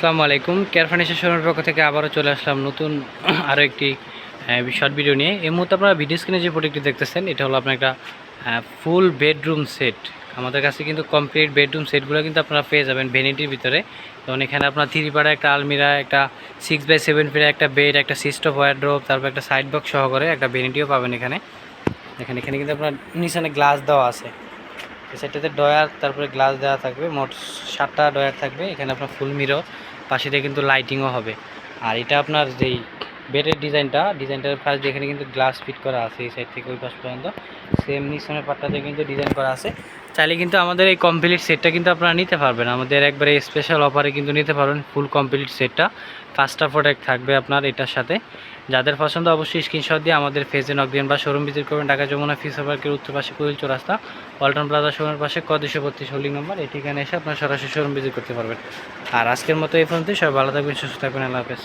আসসালামু আলাইকুম। Care furniture পক্ষ থেকে আবারও চলে আসলাম নতুন আরও একটি শর্ট ভিডিও নিয়ে। এই মুহূর্তে আপনারা ভিডিও স্ক্রিনে যে প্রোডাক্টটি দেখতেছেন, এটা হলো আপনার একটা ফুল বেডরুম সেট আমাদের কাছে কিন্তু কমপ্লিট বেডরুম সেটগুলো কিন্তু আপনারা পেয়ে যাবেন ভেনিটির ভিতরে। যেমন এখানে আপনার থ্রি পাড়া, একটা আলমিরা, একটা সিক্স বাই সেভেন ফিটের একটা বেড একটা সিস্টপ ওয়ারড্রোপ তারপর একটা সাইড বক্স সহকারে একটা ভেনিটিও পাবেন এখানে। এখানে এখানে কিন্তু আপনার নিশানে গ্লাস দেওয়া আছে। এই সাইডটাতে ডয়ার তারপরে গ্লাস দেওয়া থাকবে, মোট সাতটা ডয়ার থাকবে। এখানে আপনার ফুল মিরো পাশে দিয়ে কিন্তু লাইটিংও হবে। আর এটা আপনার যেই বেডের ডিজাইনটা, ডিজাইনটার ফার্স্ট এখানে কিন্তু গ্লাস ফিট করা আছে এই সাইড থেকে ওই পাশ পর্যন্ত। সেম নিচনের পাটটাতে কিন্তু ডিজাইন করা আছে। চাইলে কিন্তু আমাদের এই কমপ্লিট সেটটা কিন্তু আপনারা নিতে পারবেন। আমাদের একবারে স্পেশাল অফারে কিন্তু নিতে পারবেন ফুল কমপ্লিট সেটটা পাঁচটা প্রোডাক্ট থাকবে আপনার এটার সাথে। যাদের পছন্দ অবশ্যই স্ক্রিনশট দিয়ে আমাদের ফেজে নক দিন বা শোরুম ভিজিট করবেন ঢাকা যমুনা ফিসা পার্কের উত্তর পাশে কুইল চৌরাস্তা, পল্টন প্লাজা শোরুমের পাশে কদেশো বত্রিশ হোল্ডিং নম্বর এই ঠিকানে এসে আপনার সরাসরি শোরুম ভিজিট করতে পারবেন। আর আজকের মতো এই পর্যন্তই। সবাই ভালো থাকবেন, সুস্থ থাকবেন। আল্লাহ হাফেজ।